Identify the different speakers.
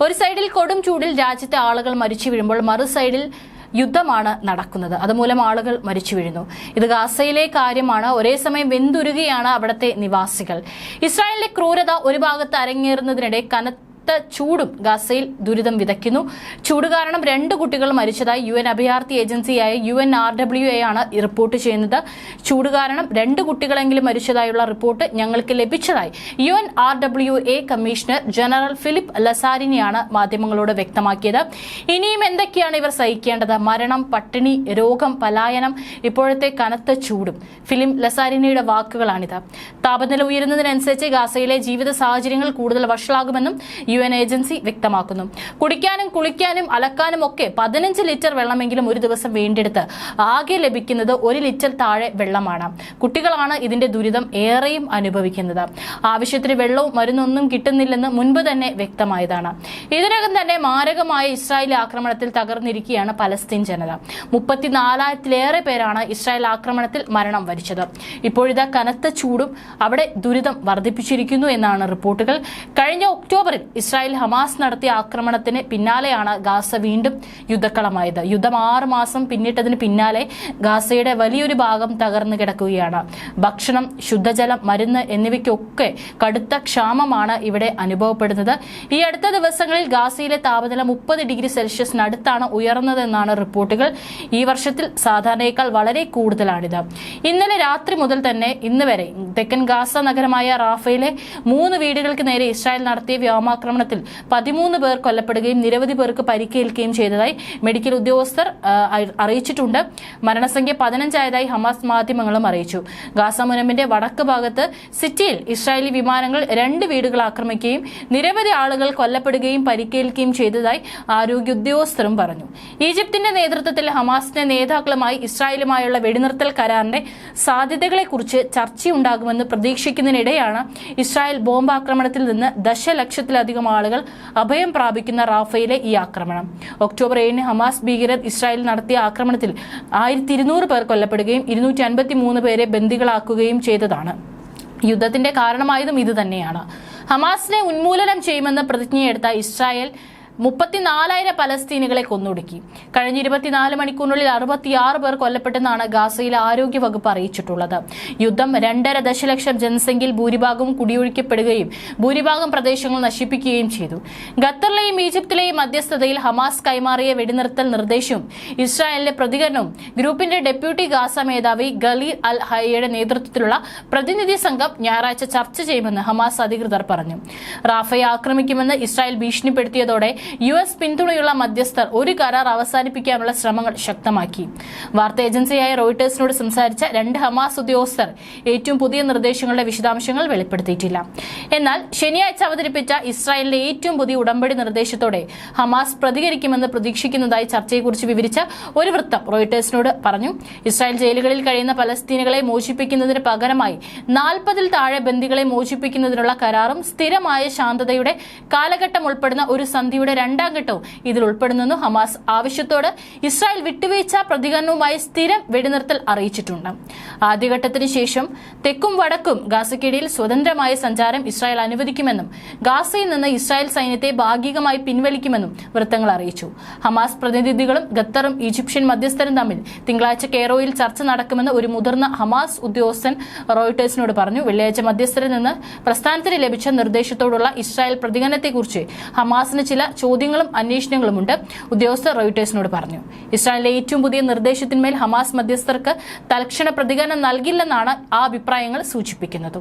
Speaker 1: ഒരു സൈഡിൽ കൊടും ചൂടിൽ രാജ്യത്തെ ആളുകൾ മരിച്ചു വീഴുമ്പോൾ മറു സൈഡിൽ യുദ്ധമാണ് നടക്കുന്നത്. അതുമൂലം ആളുകൾ മരിച്ചു വീഴുന്നു. ഇത് ഗാസയിലെ കാര്യമാണ്. ഒരേ സമയം വെന്തുരുകയാണ് അവിടുത്തെ നിവാസികൾ. ഇസ്രായേലിന്റെ ക്രൂരത ഒരു ഭാഗത്ത് അരങ്ങേറുന്നതിനിടെ കനത്ത ചൂടും ഗാസയിൽ ദുരിതം വിതയ്ക്കുന്നു. ചൂട് കാരണം രണ്ട് കുട്ടികൾ മരിച്ചതായി യു എൻ അഭയാർത്ഥി ഏജൻസിയായ U N R W A ആണ് റിപ്പോർട്ട് ചെയ്യുന്നത്. ചൂട് കാരണം രണ്ട് കുട്ടികളെങ്കിലും മരിച്ചതായുള്ള റിപ്പോർട്ട് ഞങ്ങൾക്ക് ലഭിച്ചതായി. U N R W A commissioner general Philippe ലസാരിനെയാണ് മാധ്യമങ്ങളോട് വ്യക്തമാക്കിയത്. ഇനിയും എന്തൊക്കെയാണ് ഇവർ സഹിക്കേണ്ടത്? മരണം പട്ടിണി രോഗം പലായനം ഇപ്പോഴത്തെ കനത്ത ചൂടും. ഫിലിം ലസാരിനയുടെ വാക്കുകളാണിത്. താപനില ഉയരുന്നതിനനുസരിച്ച് ഗാസയിലെ ജീവിത സാഹചര്യങ്ങൾ കൂടുതൽ വഷളാകുമെന്നും യു എൻ ഏജൻസി വ്യക്തമാക്കുന്നു. കുടിക്കാനും കുളിക്കാനും അലക്കാനും ഒക്കെ പതിനഞ്ച് ലിറ്റർ വെള്ളമെങ്കിലും ഒരു ദിവസം വീണ്ടെടുത്ത് ആകെ ലഭിക്കുന്നത് ഒരു ലിറ്റർ താഴെ വെള്ളമാണ്. കുട്ടികളാണ് ഇതിന്റെ ദുരിതം ഏറെയും അനുഭവിക്കുന്നത്. ആവശ്യത്തിന് വെള്ളവും മരുന്നൊന്നും കിട്ടുന്നില്ലെന്ന് മുൻപ് തന്നെ വ്യക്തമായതാണ്. ഇതിനകം തന്നെ മാരകമായ ഇസ്രായേൽ ആക്രമണത്തിൽ തകർന്നിരിക്കുകയാണ് പലസ്തീൻ ജനത. മുപ്പത്തിനാലായിരത്തിലേറെ പേരാണ് ഇസ്രായേൽ ആക്രമണത്തിൽ മരണം വരിച്ചത്. ഇപ്പോഴിതാ കനത്ത ചൂടും അവിടെ ദുരിതം വർദ്ധിപ്പിച്ചിരിക്കുന്നു എന്നാണ് റിപ്പോർട്ടുകൾ. കഴിഞ്ഞ ഒക്ടോബറിൽ ഇസ്രായേൽ ഹമാസ് നടത്തിയ ആക്രമണത്തിന് പിന്നാലെയാണ് ഗാസ വീണ്ടും യുദ്ധക്കളമായത്. യുദ്ധം ആറ് മാസം പിന്നിട്ടതിന് പിന്നാലെ ഗാസയുടെ വലിയൊരു ഭാഗം തകർന്നു കിടക്കുകയാണ്. ഭക്ഷണം ശുദ്ധജലം മരുന്ന് എന്നിവയ്ക്കൊക്കെ കടുത്ത ക്ഷാമമാണ് ഇവിടെ അനുഭവപ്പെടുന്നത്. ഈ അടുത്ത ദിവസങ്ങളിൽ ഗാസയിലെ താപനില മുപ്പത് ഡിഗ്രി സെൽഷ്യസിനടുത്താണ് ഉയർന്നതെന്നാണ് റിപ്പോർട്ടുകൾ. ഈ വർഷത്തിൽ സാധാരണയേക്കാൾ വളരെ കൂടുതലാണിത്. ഇന്നലെ രാത്രി മുതൽ തന്നെ ഇന്ന് വരെ തെക്കൻ ഗാസ നഗരമായ റാഫയിലെ മൂന്ന് വീടുകൾക്ക് നേരെ ഇസ്രായേൽ നടത്തിയ വ്യോമാക്രമണത്തിൽ പതിമൂന്ന് പേർ കൊല്ലപ്പെടുകയും നിരവധി പേർക്ക് പരിക്കേൽക്കുകയും ചെയ്തതായി മെഡിക്കൽ ഉദ്യോഗസ്ഥർ അറിയിച്ചിട്ടുണ്ട്. മരണസംഖ്യ പതിനഞ്ചായതായി ഹമാസ് മാധ്യമങ്ങളും അറിയിച്ചു. ഗാസ മുനമ്പിന്റെ വടക്ക് ഭാഗത്ത് സിറ്റിയിൽ ഇസ്രായേലി വിമാനങ്ങൾ രണ്ട് വീടുകൾ ആക്രമിക്കുകയും നിരവധി ആളുകൾ കൊല്ലപ്പെടുകയും പരിക്കേൽക്കുകയും ചെയ്തതായി ആരോഗ്യ ഉദ്യോഗസ്ഥരും പറഞ്ഞു. ഈജിപ്തിന്റെ നേതൃത്വത്തിൽ ഹമാസിന്റെ നേതാക്കളുമായി ഇസ്രായേലുമായുള്ള വെടിനിർത്തൽ കരാറിന്റെ സാധ്യതകളെക്കുറിച്ച് ചർച്ചയുണ്ടാകുമെന്ന് പ്രതീക്ഷിക്കുന്നതിനിടെയാണ് ഇസ്രായേൽ ബോംബാക്രമണത്തിൽ നിന്ന് ദശലക്ഷത്തിലധികം ആളുകൾ അഭയം പ്രാപിക്കുന്ന റാഫയിലെ ഈ ആക്രമണം. ഒക്ടോബർ ഏഴിന് ഹമാസ് ഭീകരർ ഇസ്രായേൽ നടത്തിയ ആക്രമണത്തിൽ ആയിരത്തി പേർ കൊല്ലപ്പെടുകയും ഇരുന്നൂറ്റി പേരെ ബന്ദികളാക്കുകയും ചെയ്തതാണ്. യുദ്ധത്തിന്റെ കാരണമായതും ഇതുതന്നെയാണ്. ഹമാസിനെ ഉന്മൂലനം ചെയ്യുമെന്ന് പ്രതിജ്ഞയെടുത്ത ഇസ്രായേൽ മുപ്പത്തിനാലായിരം പലസ്തീനുകളെ കൊന്നൊടുക്കി. കഴിഞ്ഞ ഇരുപത്തിനാല് മണിക്കൂറിനുള്ളിൽ അറുപത്തിയാറ് പേർ കൊല്ലപ്പെട്ടെന്നാണ് ഗാസയിലെ ആരോഗ്യ വകുപ്പ് അറിയിച്ചിട്ടുള്ളത്. യുദ്ധം രണ്ടര ദശലക്ഷം ജനസംഖ്യയിൽ ഭൂരിഭാഗവും കുടിയൊഴിക്കപ്പെടുകയും ഭൂരിഭാഗം പ്രദേശങ്ങൾ നശിപ്പിക്കുകയും ചെയ്തു. ഖത്തറിലെയും ഈജിപ്തിലെയും മധ്യസ്ഥതയിൽ ഹമാസ് കൈമാറിയ വെടിനിർത്തൽ നിർദ്ദേശവും ഇസ്രായേലിന്റെ പ്രതികരണവും ഗ്രൂപ്പിന്റെ ഡെപ്യൂട്ടി ഗാസ മേധാവി ഗലീർ അൽ ഹയയുടെ നേതൃത്വത്തിലുള്ള പ്രതിനിധി സംഘം ഞായറാഴ്ച ചർച്ച ചെയ്യുമെന്ന് ഹമാസ് അധികൃതർ പറഞ്ഞു. റാഫയെ ആക്രമിക്കുമെന്ന് ഇസ്രായേൽ ഭീഷണിപ്പെടുത്തിയതോടെ യു എസ് പിന്തുണയുള്ള മധ്യസ്ഥർ ഒരു കരാർ അവസാനിപ്പിക്കാനുള്ള ശ്രമങ്ങൾ ശക്തമാക്കി. വാർത്താ ഏജൻസിയായ റോയിട്ടേഴ്സിനോട് സംസാരിച്ച രണ്ട് ഹമാസ് ഉദ്യോഗസ്ഥർ ഏറ്റവും പുതിയ നിർദ്ദേശങ്ങളുടെ വിശദാംശങ്ങൾ വെളിപ്പെടുത്തിയിട്ടില്ല. എന്നാൽ ശനിയാഴ്ച അവതരിപ്പിച്ച ഇസ്രായേലിന്റെ ഏറ്റവും പുതിയ ഉടമ്പടി നിർദ്ദേശത്തോടെ ഹമാസ് പ്രതികരിക്കുമെന്ന് പ്രതീക്ഷിക്കുന്നതായി ചർച്ചയെക്കുറിച്ച് വിവരിച്ച ഒരു വൃത്തം റോയിട്ടേഴ്സിനോട് പറഞ്ഞു. ഇസ്രായേൽ ജയിലുകളിൽ കഴിയുന്ന പലസ്തീനുകളെ മോചിപ്പിക്കുന്നതിന് പകരമായി നാൽപ്പതിൽ താഴെ ബന്ദികളെ മോചിപ്പിക്കുന്നതിനുള്ള കരാറും സ്ഥിരമായ ശാന്തതയുടെ കാലഘട്ടം ഉൾപ്പെടുന്ന ഒരു സന്ധിയുടെ രണ്ടാം ഘട്ടവും ഇതിൽ ഉൾപ്പെടുന്നെന്നും ഹമാസ് ആവശ്യത്തോട് ഇസ്രായേൽ വിട്ടുവീഴ്ച പ്രതികരണവുമായി സ്ഥിരം വെടിനിർത്തൽ അറിയിച്ചിട്ടുണ്ട്. ആദ്യഘട്ടത്തിന് ശേഷം തെക്കും വടക്കും ഗാസയ്ക്കിടയിൽ സ്വതന്ത്രമായ സഞ്ചാരം ഇസ്രായേൽ അനുവദിക്കുമെന്നും ഗാസയിൽ നിന്ന് ഇസ്രായേൽ സൈന്യത്തെ ഭാഗികമായി പിൻവലിക്കുമെന്നും വൃത്തങ്ങൾ അറിയിച്ചു. ഹമാസ് പ്രതിനിധികളും ഖത്തറും ഈജിപ്ഷ്യൻ മധ്യസ്ഥരും തമ്മിൽ തിങ്കളാഴ്ച കെയറോയിൽ ചർച്ച നടക്കുമെന്ന് ഒരു മുതിർന്ന ഹമാസ് ഉദ്യോഗസ്ഥൻ റോയിട്ടേഴ്സിനോട് പറഞ്ഞു. വെള്ളിയാഴ്ച മധ്യസ്ഥരിൽ നിന്ന് പ്രസ്ഥാനത്തിന് ലഭിച്ച നിർദ്ദേശത്തോടുള്ള ഇസ്രായേൽ പ്രതികരണത്തെക്കുറിച്ച് ഹമാസിന് ചില ചോദ്യങ്ങളും അന്വേഷണങ്ങളുമുണ്ട്. ഉദ്യോഗസ്ഥർ റോയിട്ടേഴ്സിനോട് പറഞ്ഞു. ഇസ്രായേലിലെ ഏറ്റവും പുതിയ നിർദ്ദേശത്തിന്മേൽ ഹമാസ് മധ്യസ്ഥർക്ക് തൽക്ഷണ പ്രതികരണം നൽകില്ലെന്നാണ് ആ അഭിപ്രായങ്ങൾ സൂചിപ്പിക്കുന്നത്.